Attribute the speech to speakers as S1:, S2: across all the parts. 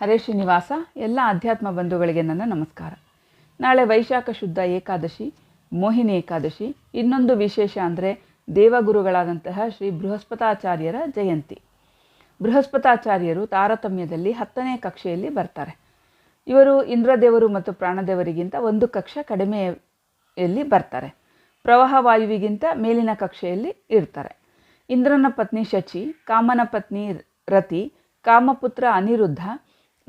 S1: ಹರೇ ಶ್ರೀನಿವಾಸ, ಎಲ್ಲ ಅಧ್ಯಾತ್ಮ ಬಂಧುಗಳಿಗೆ ನನ್ನ ನಮಸ್ಕಾರ. ನಾಳೆ ವೈಶಾಖ ಶುದ್ಧ ಏಕಾದಶಿ, ಮೋಹಿನಿ ಏಕಾದಶಿ, ಇನ್ನೊಂದು ವಿಶೇಷ ಅಂದರೆ ದೇವಗುರುಗಳಾದಂತಹ ಶ್ರೀ ಬೃಹಸ್ಪತಾಚಾರ್ಯರ ಜಯಂತಿ. ಬೃಹಸ್ಪತಾಚಾರ್ಯರು ತಾರತಮ್ಯದಲ್ಲಿ ಹತ್ತನೇ ಕಕ್ಷೆಯಲ್ಲಿ ಬರ್ತಾರೆ. ಇವರು ಇಂದ್ರದೇವರು ಮತ್ತು ಪ್ರಾಣದೇವರಿಗಿಂತ ಒಂದು ಕಕ್ಷೆ ಕಡಿಮೆಯಲ್ಲಿ ಬರ್ತಾರೆ. ಪ್ರವಾಹ ವಾಯುವಿಗಿಂತ ಮೇಲಿನ ಕಕ್ಷೆಯಲ್ಲಿ ಇರ್ತಾರೆ. ಇಂದ್ರನ ಪತ್ನಿ ಶಚಿ, ಕಾಮನ ಪತ್ನಿ ರತಿ, ಕಾಮಪುತ್ರ ಅನಿರುದ್ಧ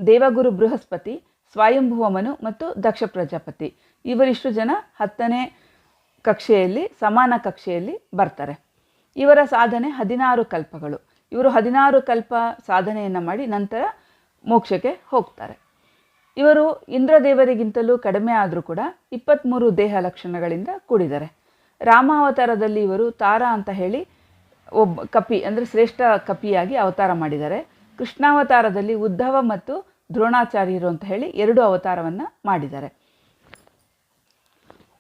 S1: ದೇವಗುರು ಬೃಹಸ್ಪತಿ, ಸ್ವಯಂಭುವಮನು ಮತ್ತು ದಕ್ಷ ಪ್ರಜಾಪತಿ. ಇವರಿಷ್ಟು ಜನ ಹತ್ತನೇ ಕಕ್ಷೆಯಲ್ಲಿ, ಸಮಾನ ಕಕ್ಷೆಯಲ್ಲಿ ಬರ್ತಾರೆ. ಇವರ ಸಾಧನೆ ಹದಿನಾರು ಕಲ್ಪಗಳು. ಇವರು ಹದಿನಾರು ಕಲ್ಪ ಸಾಧನೆಯನ್ನು ಮಾಡಿ ನಂತರ ಮೋಕ್ಷಕ್ಕೆ ಹೋಗ್ತಾರೆ. ಇವರು ಇಂದ್ರದೇವರಿಗಿಂತಲೂ ಕಡಿಮೆ ಆದರೂ ಕೂಡ ಇಪ್ಪತ್ತ್ಮೂರು ದೇಹ ಲಕ್ಷಣಗಳಿಂದ ಕೂಡಿದ್ದಾರೆ. ರಾಮಾವತಾರದಲ್ಲಿ ಇವರು ತಾರ ಅಂತ ಹೇಳಿ ಒಬ್ಬ ಕಪಿ, ಅಂದರೆ ಶ್ರೇಷ್ಠ ಕಪಿಯಾಗಿ ಅವತಾರ ಮಾಡಿದ್ದಾರೆ. ಕೃಷ್ಣಾವತಾರದಲ್ಲಿ ಉದ್ಧವ ಮತ್ತು ದ್ರೋಣಾಚಾರ್ಯರು ಅಂತ ಹೇಳಿ ಎರಡು ಅವತಾರವನ್ನು ಮಾಡಿದ್ದಾರೆ.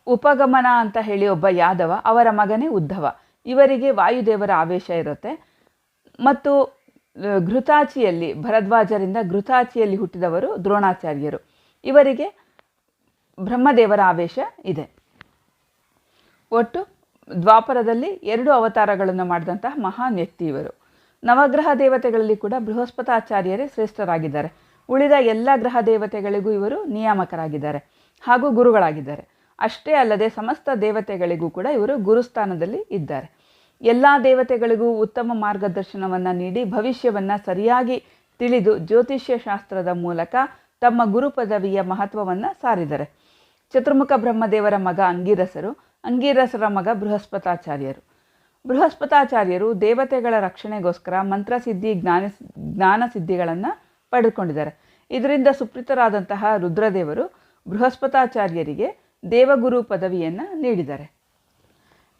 S1: ಉಪಗಮನ ಅಂತ ಹೇಳಿ ಒಬ್ಬ ಯಾದವ, ಅವರ ಮಗನೇ ಉದ್ಧವ. ಇವರಿಗೆ ವಾಯುದೇವರ ಆವೇಶ ಇರುತ್ತೆ. ಮತ್ತು ಘೃತಾಚಿಯಲ್ಲಿ, ಭರದ್ವಾಜರಿಂದ ಘೃತಾಚಿಯಲ್ಲಿ ಹುಟ್ಟಿದವರು ದ್ರೋಣಾಚಾರ್ಯರು. ಇವರಿಗೆ ಬ್ರಹ್ಮದೇವರ ಆವೇಶ ಇದೆ. ಒಟ್ಟು ದ್ವಾಪರದಲ್ಲಿ ಎರಡು ಅವತಾರಗಳನ್ನು ಮಾಡಿದಂತಹ ಮಹಾನ್ ವ್ಯಕ್ತಿ ಇವರು. ನವಗ್ರಹ ದೇವತೆಗಳಲ್ಲಿ ಕೂಡ ಬೃಹಸ್ಪತಾಚಾರ್ಯರೇ ಶ್ರೇಷ್ಠರಾಗಿದ್ದಾರೆ. ಉಳಿದ ಎಲ್ಲ ಗ್ರಹ ದೇವತೆಗಳಿಗೂ ಇವರು ನಿಯಾಮಕರಾಗಿದ್ದಾರೆ ಹಾಗೂ ಗುರುಗಳಾಗಿದ್ದಾರೆ. ಅಷ್ಟೇ ಅಲ್ಲದೆ ಸಮಸ್ತ ದೇವತೆಗಳಿಗೂ ಕೂಡ ಇವರು ಗುರುಸ್ಥಾನದಲ್ಲಿ ಇದ್ದಾರೆ. ಎಲ್ಲ ದೇವತೆಗಳಿಗೂ ಉತ್ತಮ ಮಾರ್ಗದರ್ಶನವನ್ನು ನೀಡಿ ಭವಿಷ್ಯವನ್ನು ಸರಿಯಾಗಿ ತಿಳಿದು ಜ್ಯೋತಿಷ್ಯ ಶಾಸ್ತ್ರದ ಮೂಲಕ ತಮ್ಮ ಗುರು ಪದವಿಯ ಮಹತ್ವವನ್ನು ಸಾರಿದ್ದಾರೆ ಚತುರ್ಮುಖ ಬ್ರಹ್ಮದೇವರ ಮಗ ಅಂಗೀರಸರು, ಅಂಗೀರಸರ ಮಗ ಬೃಹಸ್ಪತಾಚಾರ್ಯರು. ಬೃಹಸ್ಪತಾಚಾರ್ಯರು ದೇವತೆಗಳ ರಕ್ಷಣೆಗೋಸ್ಕರ ಮಂತ್ರಸಿದ್ಧಿ ಜ್ಞಾನ ಜ್ಞಾನ ಸಿದ್ಧಿಗಳನ್ನು ಪಡೆದುಕೊಂಡಿದ್ದಾರೆ. ಇದರಿಂದ ಸುಪ್ರೀತರಾದಂತಹ ರುದ್ರದೇವರು ಬೃಹಸ್ಪತಾಚಾರ್ಯರಿಗೆ ದೇವಗುರು ಪದವಿಯನ್ನು ನೀಡಿದ್ದಾರೆ.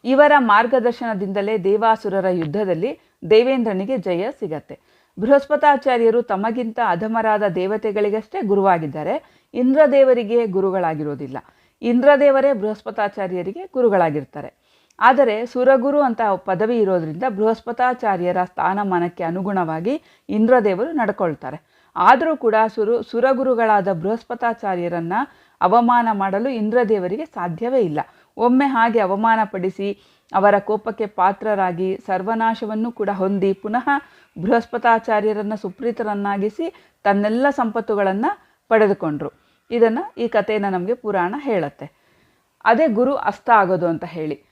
S1: ಇವರ ಮಾರ್ಗದರ್ಶನದಿಂದಲೇ ದೇವಾಸುರರ ಯುದ್ಧದಲ್ಲಿ ದೇವೇಂದ್ರನಿಗೆ ಜಯ ಸಿಗತ್ತೆ. ಬೃಹಸ್ಪತಾಚಾರ್ಯರು ತಮಗಿಂತ ಅಧಮರಾದ ದೇವತೆಗಳಿಗಷ್ಟೇ ಗುರುವಾಗಿದ್ದಾರೆ. ಇಂದ್ರದೇವರಿಗೆ ಗುರುಗಳಾಗಿರೋದಿಲ್ಲ. ಇಂದ್ರದೇವರೇ ಬೃಹಸ್ಪತಾಚಾರ್ಯರಿಗೆ ಗುರುಗಳಾಗಿರ್ತಾರೆ. ಆದರೆ ಸುರಗುರು ಅಂತ ಪದವಿ ಇರೋದರಿಂದ ಬೃಹಸ್ಪತಾಚಾರ್ಯರ ಸ್ಥಾನಮಾನಕ್ಕೆ ಅನುಗುಣವಾಗಿ ಇಂದ್ರದೇವರು ನಡ್ಕೊಳ್ತಾರೆ. ಆದರೂ ಕೂಡ ಸುರು ಸುರಗುರುಗಳಾದ ಬೃಹಸ್ಪತಾಚಾರ್ಯರನ್ನು ಅವಮಾನ ಮಾಡಲು ಇಂದ್ರದೇವರಿಗೆ ಸಾಧ್ಯವೇ ಇಲ್ಲ. ಒಮ್ಮೆ ಹಾಗೆ ಅವಮಾನಪಡಿಸಿ ಅವರ ಕೋಪಕ್ಕೆ ಪಾತ್ರರಾಗಿ ಸರ್ವನಾಶವನ್ನು ಕೂಡ ಹೊಂದಿ ಪುನಃ ಬೃಹಸ್ಪತಾಚಾರ್ಯರನ್ನು ಸುಪ್ರೀತರನ್ನಾಗಿಸಿ ತನ್ನೆಲ್ಲ ಸಂಪತ್ತುಗಳನ್ನು ಪಡೆದುಕೊಂಡರು. ಇದನ್ನು ಈ ಕಥೆಯನ್ನು ನಮಗೆ ಪುರಾಣ ಹೇಳುತ್ತೆ. ಅದೇ ಗುರು ಅಸ್ತ ಆಗೋದು ಅಂತ ಹೇಳಿ.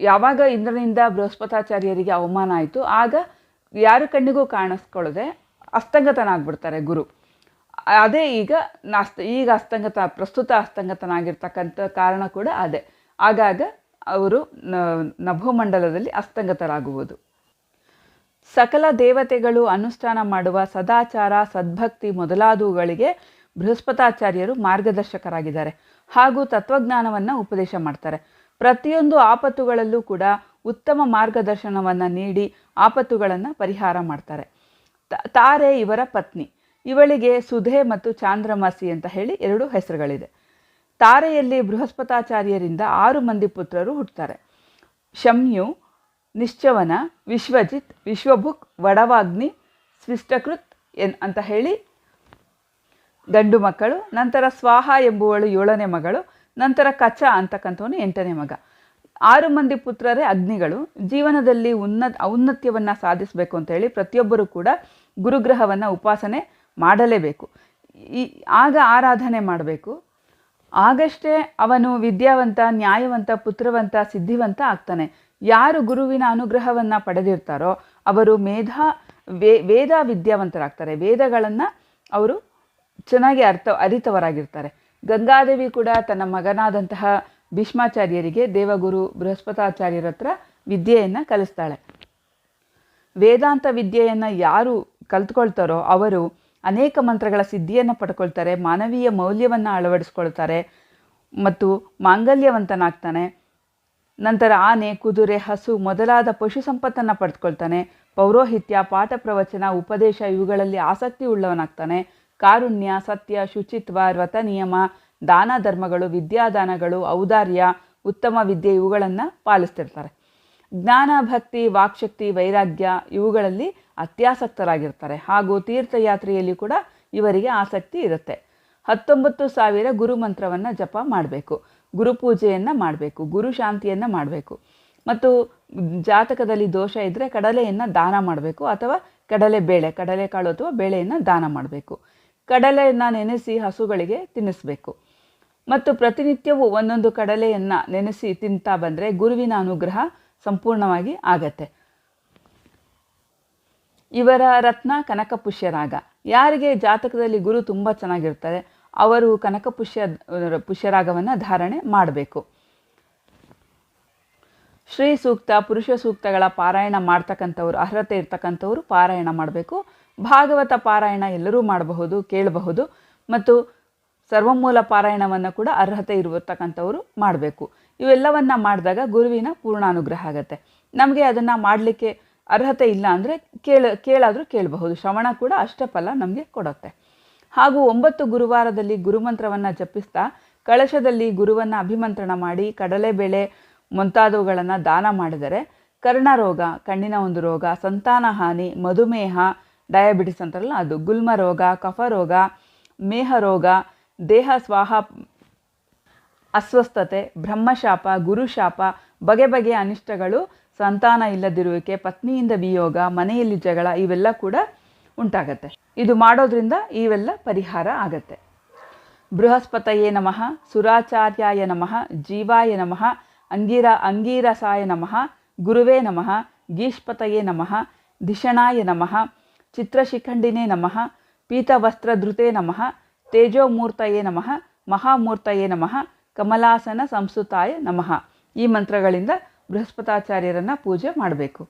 S1: ಯಾವಾಗ ಇಂದ್ರನಿಂದ ಬೃಹಸ್ಪತಾಚಾರ್ಯರಿಗೆ ಅವಮಾನ ಆಯಿತು, ಆಗ ಯಾರ ಕಣ್ಣಿಗೂ ಕಾಣಿಸ್ಕೊಳ್ಳದೆ ಅಸ್ತಂಗತನಾಗ್ಬಿಡ್ತಾರೆ ಗುರು. ಅದೇ ಈಗ ನಾಸ್ತ, ಈಗ ಅಸ್ತಂಗತ, ಪ್ರಸ್ತುತ ಅಸ್ತಂಗತನಾಗಿರ್ತಕ್ಕಂಥ ಕಾರಣ ಕೂಡ ಅದೇ. ಆಗಾಗ ಅವರು ನಭೋಮಂಡಲದಲ್ಲಿ ಅಸ್ತಂಗತರಾಗುವುದು. ಸಕಲ ದೇವತೆಗಳು ಅನುಷ್ಠಾನ ಮಾಡುವ ಸದಾಚಾರ, ಸದ್ಭಕ್ತಿ ಮೊದಲಾದವುಗಳಿಗೆ ಬೃಹಸ್ಪತಾಚಾರ್ಯರು ಮಾರ್ಗದರ್ಶಕರಾಗಿದ್ದಾರೆ. ಹಾಗೂ ತತ್ವಜ್ಞಾನವನ್ನು ಉಪದೇಶ ಮಾಡ್ತಾರೆ. ಪ್ರತಿಯೊಂದು ಆಪತ್ತುಗಳಲ್ಲೂ ಕೂಡ ಉತ್ತಮ ಮಾರ್ಗದರ್ಶನವನ್ನು ನೀಡಿ ಆಪತ್ತುಗಳನ್ನು ಪರಿಹಾರ ಮಾಡ್ತಾರೆ. ತಾರೆ ಇವರ ಪತ್ನಿ. ಇವಳಿಗೆ ಸುಧೆ ಮತ್ತು ಚಾಂದ್ರಮಾಸಿ ಅಂತ ಹೇಳಿ ಎರಡು ಹೆಸರುಗಳಿದೆ. ತಾರೆಯಲ್ಲಿ ಬೃಹಸ್ಪತಾಚಾರ್ಯರಿಂದ ಆರು ಮಂದಿ ಪುತ್ರರು ಹುಟ್ಟುತ್ತಾರೆ ಶಮ್ಯು, ನಿಶ್ಚವನ, ವಿಶ್ವಜಿತ್, ವಿಶ್ವಭುಕ್, ವಡವಾಗ್ನಿ, ಸ್ವಿಷ್ಟಕೃತ್ ಎನ್, ಅಂತ ಹೇಳಿ ಗಂಡು ಮಕ್ಕಳು, ನಂತರ ಸ್ವಾಹ ಎಂಬುವಳು ಏಳನೇ ಮಗಳು, ನಂತರ ಕಚ ಅಂತಕ್ಕಂಥವನು ಎಂಟನೇ ಮಗ. ಆರು ಮಂದಿ ಪುತ್ರರೇ ಅಗ್ನಿಗಳು. ಜೀವನದಲ್ಲಿ ಉನ್ನತ, ಔನ್ನತ್ಯವನ್ನು ಸಾಧಿಸಬೇಕು ಅಂತ ಹೇಳಿ ಪ್ರತಿಯೊಬ್ಬರೂ ಕೂಡ ಗುರುಗ್ರಹವನ್ನು ಉಪಾಸನೆ ಮಾಡಲೇಬೇಕು. ಈ, ಆಗ ಆರಾಧನೆ ಮಾಡಬೇಕು. ಆಗಷ್ಟೇ ಅವನು ವಿದ್ಯಾವಂತ, ನ್ಯಾಯವಂತ, ಪುತ್ರವಂತ, ಸಿದ್ಧಿವಂತ ಆಗ್ತಾನೆ. ಯಾರು ಗುರುವಿನ ಅನುಗ್ರಹವನ್ನು ಪಡೆದಿರ್ತಾರೋ ಅವರು ಮೇಧಾ, ವೇ, ವೇದ ವಿದ್ಯಾವಂತರಾಗ್ತಾರೆ. ವೇದಗಳನ್ನು ಅವರು ಚೆನ್ನಾಗಿ ಅರ್ಥ, ಅರಿತವರಾಗಿರ್ತಾರೆ. ಗಂಗಾದೇವಿ ಕೂಡ ತನ್ನ ಮಗನಾದಂತಹ ಭೀಷ್ಮಾಚಾರ್ಯರಿಗೆ ದೇವಗುರು ಬೃಹಸ್ಪತಾಚಾರ್ಯರ ಹತ್ರ ವಿದ್ಯೆಯನ್ನು ಕಲಿಸ್ತಾಳೆ. ವೇದಾಂತ ವಿದ್ಯೆಯನ್ನು ಯಾರು ಕಲ್ತ್ಕೊಳ್ತಾರೋ ಅವರು ಅನೇಕ ಮಂತ್ರಗಳ ಸಿದ್ಧಿಯನ್ನು ಪಡ್ಕೊಳ್ತಾರೆ, ಮಾನವೀಯ ಮೌಲ್ಯವನ್ನು ಅಳವಡಿಸ್ಕೊಳ್ತಾರೆ ಮತ್ತು ಮಾಂಗಲ್ಯವಂತನಾಗ್ತಾನೆ. ನಂತರ ಆನೆ, ಕುದುರೆ, ಹಸು ಮೊದಲಾದ ಪಶು ಸಂಪತ್ತನ್ನು ಪಡೆದುಕೊಳ್ತಾನೆ ಪೌರೋಹಿತ್ಯ, ಪಾಠ ಪ್ರವಚನ, ಉಪದೇಶ ಇವುಗಳಲ್ಲಿ ಆಸಕ್ತಿ ಉಳ್ಳವನಾಗ್ತಾನೆ. ಕಾರುಣ್ಯ, ಸತ್ಯ, ಶುಚಿತ್ವ ವ್ರತ ನಿಯಮ ದಾನ ಧರ್ಮಗಳು, ವಿದ್ಯಾದಾನಗಳು, ಔದಾರ್ಯ, ಉತ್ತಮ ವಿದ್ಯೆ ಇವುಗಳನ್ನು ಪಾಲಿಸ್ತಿರ್ತಾರೆ. ಜ್ಞಾನ, ಭಕ್ತಿ, ವಾಕ್ಶಕ್ತಿ, ವೈರಾಗ್ಯ ಇವುಗಳಲ್ಲಿ ಅತ್ಯಾಸಕ್ತರಾಗಿರ್ತಾರೆ. ಹಾಗೂ ತೀರ್ಥಯಾತ್ರೆಯಲ್ಲಿ ಕೂಡ ಇವರಿಗೆ ಆಸಕ್ತಿ ಇರುತ್ತೆ. ಹತ್ತೊಂಬತ್ತು ಸಾವಿರ ಗುರು ಮಂತ್ರವನ್ನು ಜಪ ಮಾಡಬೇಕು. ಗುರುಪೂಜೆಯನ್ನು ಮಾಡಬೇಕು. ಗುರು ಶಾಂತಿಯನ್ನು ಮಾಡಬೇಕು. ಮತ್ತು ಜಾತಕದಲ್ಲಿ ದೋಷ ಇದ್ದರೆ ಕಡಲೆಯನ್ನು ದಾನ ಮಾಡಬೇಕು. ಅಥವಾ ಕಡಲೆ ಬೇಳೆ, ಕಡಲೆಕಾಳು ಅಥವಾ ಬೇಳೆಯನ್ನು ದಾನ ಮಾಡಬೇಕು. ಕಡಲೆಯನ್ನು ನೆನೆಸಿ ಹಸುಗಳಿಗೆ ತಿನ್ನಿಸ್ಬೇಕು. ಮತ್ತು ಪ್ರತಿನಿತ್ಯವೂ ಒಂದೊಂದು ಕಡಲೆಯನ್ನು ನೆನೆಸಿ ತಿಂತಾ ಬಂದರೆ ಗುರುವಿನ ಅನುಗ್ರಹ ಸಂಪೂರ್ಣವಾಗಿ ಆಗತ್ತೆ. ಇವರ ರತ್ನ ಕನಕಪುಷ್ಯರಾಗ ಯಾರಿಗೆ ಜಾತಕದಲ್ಲಿ ಗುರು ತುಂಬ ಚೆನ್ನಾಗಿರ್ತಾರೆ, ಅವರು ಕನಕಪುಷ್ಯ ಪುಷ್ಯರಾಗವನ್ನು ಧಾರಣೆ ಮಾಡಬೇಕು. ಶ್ರೀ ಸೂಕ್ತ, ಪುರುಷ ಸೂಕ್ತಗಳ ಪಾರಾಯಣ ಮಾಡ್ತಕ್ಕಂಥವ್ರು, ಅರ್ಹತೆ ಇರ್ತಕ್ಕಂಥವ್ರು ಪಾರಾಯಣ ಮಾಡಬೇಕು. ಭಾಗವತ ಪಾರಾಯಣ ಎಲ್ಲರೂ ಮಾಡಬಹುದು, ಕೇಳಬಹುದು. ಮತ್ತು ಸರ್ವಮೂಲ ಪಾರಾಯಣವನ್ನು ಕೂಡ ಅರ್ಹತೆ ಇರತಕ್ಕಂಥವ್ರು ಮಾಡಬೇಕು. ಇವೆಲ್ಲವನ್ನು ಮಾಡಿದಾಗ ಗುರುವಿನ ಪೂರ್ಣ ಅನುಗ್ರಹ ಆಗುತ್ತೆ. ನಮಗೆ ಅದನ್ನು ಮಾಡಲಿಕ್ಕೆ ಅರ್ಹತೆ ಇಲ್ಲ ಅಂದರೆ ಕೇಳ, ಕೇಳಾದರೂ ಕೇಳಬಹುದು. ಶ್ರವಣ ಕೂಡ ಅಷ್ಟೇ ಫಲ ನಮಗೆ ಕೊಡುತ್ತೆ. ಹಾಗೂ ಒಂಬತ್ತು ಗುರುವಾರದಲ್ಲಿ ಗುರುಮಂತ್ರವನ್ನು ಜಪಿಸ್ತಾ ಕಳಶದಲ್ಲಿ ಗುರುವನ್ನು ಅಭಿಮಂತ್ರಣ ಮಾಡಿ ಕಡಲೆಬೇಳೆ ಮುಂತಾದವುಗಳನ್ನು ದಾನ ಮಾಡಿದರೆ ಕರ್ಣರೋಗ ಕಣ್ಣಿನ ಒಂದು ರೋಗ, ಸಂತಾನ ಹಾನಿ, ಮಧುಮೇಹ ಡಯಾಬಿಟಿಸ್ ಅಂತಾರಲ್ಲ ಅದು ಗುಲ್ಮ ರೋಗ ಕಫ ರೋಗ ಮೇಹ ರೋಗ ದೇಹ ಸ್ವಾಹ, ಅಸ್ವಸ್ಥತೆ, ಬ್ರಹ್ಮಶಾಪ, ಗುರುಶಾಪ, ಬಗೆ ಬಗೆಯ ಅನಿಷ್ಟಗಳು, ಸಂತಾನ ಇಲ್ಲದಿರುವಿಕೆ, ಪತ್ನಿಯಿಂದ ವಿಯೋಗ, ಮನೆಯಲ್ಲಿ ಜಗಳ, ಇವೆಲ್ಲ ಕೂಡ ಉಂಟಾಗತ್ತೆ. ಇದು ಮಾಡೋದ್ರಿಂದ ಇವೆಲ್ಲ ಪರಿಹಾರ ಆಗತ್ತೆ. ಬೃಹಸ್ಪತಯೇ ನಮಃ, ಸುರಾಚಾರ್ಯಾಯ ನಮಃ, ಜೀವಾಯ ನಮಃ, ಅಂಗೀರ, ಅಂಗೀರಸಾಯ ನಮಃ, ಗುರುವೇ ನಮಃ, ಗೀಷ್ಪತಯೇ ನಮಃ, ಧಿಷಣಾಯ ನಮಃ, ಚಿತ್ರಶಿಖಂಡಿನೇ ನಮಃ, ಪೀತವಸ್ತ್ರಧೃತೆ ನಮಃ ತೇಜೋಮೂರ್ತಯೇ ನಮಃ, ಮಹಾಮೂರ್ತಯೇ ನಮಃ, ಕಮಲಾಸನ ಸಂಸ್ಕೃತಾಯ ನಮಃ. ಈ ಮಂತ್ರಗಳಿಂದ ಬೃಹಸ್ಪತಾಚಾರ್ಯರನ್ನು ಪೂಜೆ ಮಾಡಬೇಕು.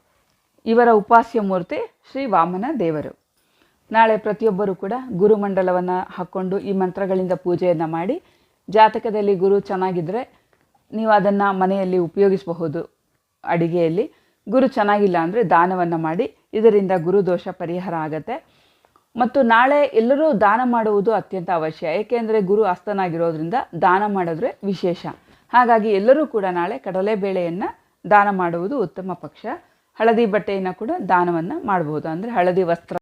S1: ಇವರ ಉಪಾಸ್ಯ ಮೂರ್ತಿ ಶ್ರೀ ವಾಮನ ದೇವರು. ನಾಳೆ ಪ್ರತಿಯೊಬ್ಬರೂ ಕೂಡ ಗುರುಮಂಡಲವನ್ನು ಹಾಕ್ಕೊಂಡು ಈ ಮಂತ್ರಗಳಿಂದ ಪೂಜೆಯನ್ನು ಮಾಡಿ, ಜಾತಕದಲ್ಲಿ ಗುರು ಚೆನ್ನಾಗಿದ್ದರೆ ನೀವು ಅದನ್ನು ಮನೆಯಲ್ಲಿ ಉಪಯೋಗಿಸಬಹುದು. ಅಡಿಗೆಯಲ್ಲಿ ಗುರು ಚೆನ್ನಾಗಿಲ್ಲ ಅಂದರೆ ದಾನವನ್ನು ಮಾಡಿ, ಇದರಿಂದ ಗುರುದೋಷ ಪರಿಹಾರ ಆಗತ್ತೆ. ಮತ್ತು ನಾಳೆ ಎಲ್ಲರೂ ದಾನ ಮಾಡುವುದು ಅತ್ಯಂತ ಅವಶ್ಯ. ಏಕೆಂದರೆ ಗುರು ಅಸ್ತನಾಗಿರೋದ್ರಿಂದ ದಾನ ಮಾಡಿದ್ರೆ ವಿಶೇಷ. ಹಾಗಾಗಿ ಎಲ್ಲರೂ ಕೂಡ ನಾಳೆ ಕಡಲೆಬೇಳೆಯನ್ನು ದಾನ ಮಾಡುವುದು ಉತ್ತಮ ಪಕ್ಷ. ಹಳದಿ ಬಟ್ಟೆಯನ್ನು ಕೂಡ ದಾನವನ್ನು ಮಾಡಬಹುದು ಅಂದರೆ ಹಳದಿ ವಸ್ತ್ರ.